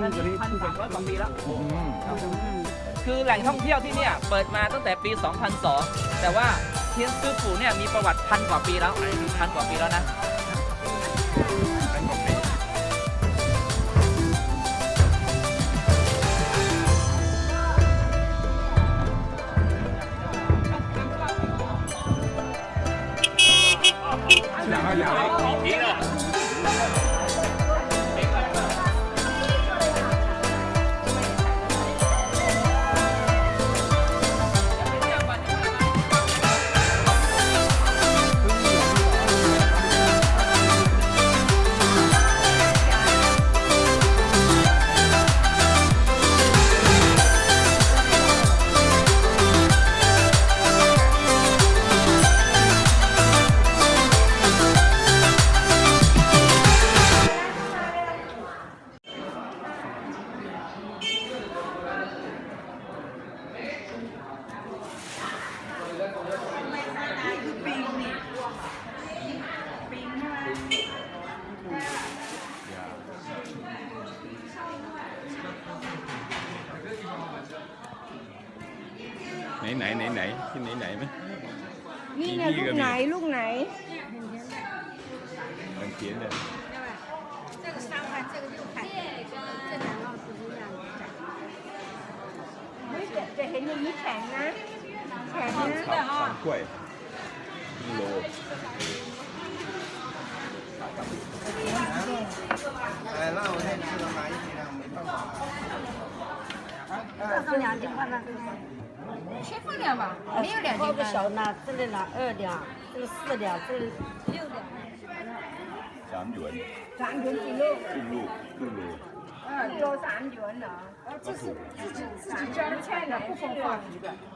อันนี้พันสามร้อยกว่าปีแล้วอืมครับคือแหล่งท่องเที่ยวที่เนี่ยเปิดมาตั้งแต่ปี 2002 แต่ว่าเทียนซื่อปู่เนี่ยมีประวัติพันกว่าปีแล้วพันกว่าปีแล้วนะ ไหนไหนไหนไหนที่ไหนไหนไหม นี่ไง นี่ ลู ก็ ก มี ไหนลูกไหน มันเขียนเลย 这个三块，这个六块，这两个不一样。 เฮ้ยแต่แต่เห็นอย่างนี้แข็งนะแข็ง สาม นะ สามกล้วยกิโล 这是两斤块吗？ 缺份两吧，没有两斤抛个块。小呢，这里拿二两，这个四两，这里六两。 สามหยวน สามหยวนกี่ลูก ครึ่งลูกครึ่งโล เออโลสามหยวนเหรอ 这是自己自 สาม 己 หยวน 家 แช่ไหน不封放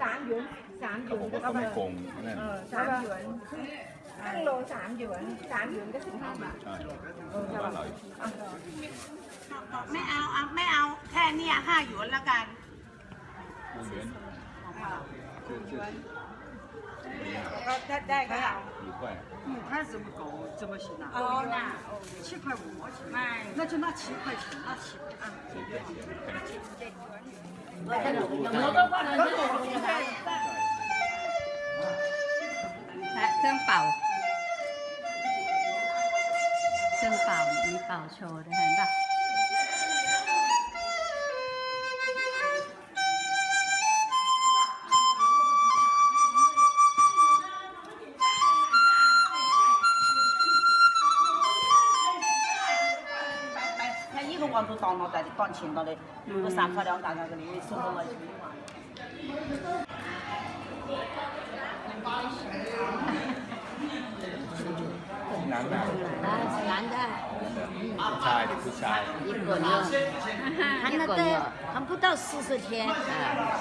สามหยวนสามหย เขา ว บ น อกว่าเขาไม่โกงนั่น เออสามหยวนครึ่งโลสามหยวนสามหยวนก็สิบห้าบาท ใช่บ้านเราอีก ไม่เอาเอาไม่เอาแค่เนี้ห้าหยวนละกัน 五块。怎么高怎么行呢哦那。七块五。毛钱卖那就拿七块钱拿七块啊来真棒真宝你宝错的很大สามพันแล้วต่างกันกันนี้ส่งมา น้ำหนัก 男的， ผู้ชายเด็กผู้ชาย 一个月，还那得还不到四十天，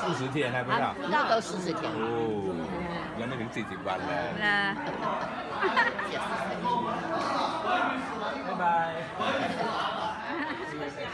สี่สิบเทียนนะพี่ 还 เจ้า 不到四十天 โอ้。ยังไม่ถึงสี่สิบวันเลย นะ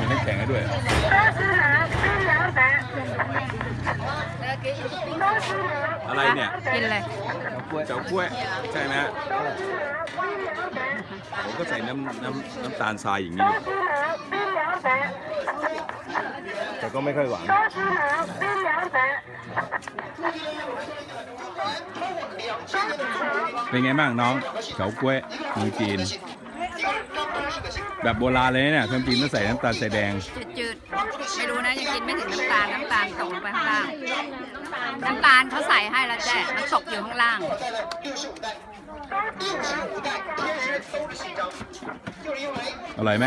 มีน้ำแข็งให้ด้วยอะไรเนี่ยกินเลยเจ้ากล้วยใช่ไหมฮะผมก็ใส่น้ำน้ำน้ำตาลทรายอย่างนี้ แต่ก็ไม่ค่อยหวานเป็นไงบ้างน้องเฉาก้วยเมืองจีน แบบโบราณเลยเนี่ยคนจีนต้องใส่น้ำตาลใส่แดง จืดๆ ไม่รู้นะยังกินไม่ถึงน้ำตาลน้ำตาลตกลงไปข้างล่าง น้ำตาลเขาใส่ให้แล้วแจ้มันตกอยู่ข้างล่าง อร่อยไหม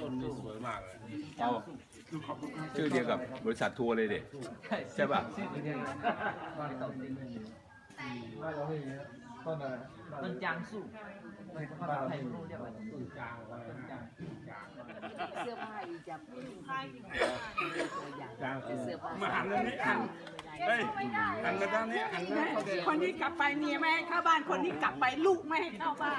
ต้นนี้สวยมากเลยเอาชื่อเดียวกับบริษัททัวร์เลยเด็ใช่ป่ะต้นจางสู้ภาษาไทยรู้เรียกว่าต้นจางต้นจางมาหันเลยนี่หันเฮ้ยหันมาด้านนี้หันมาเขาเด็คนนี้กลับไปเมียไม่ให้เข้าบ้านคนนี้กลับไปลูกไม่ให้เข้าบ้าน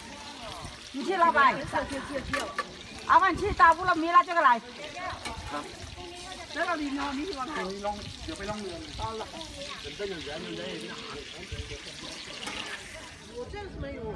你去老板，去去去，阿万去打乌龙米拉这个来。呢，到了。真正的。我没有。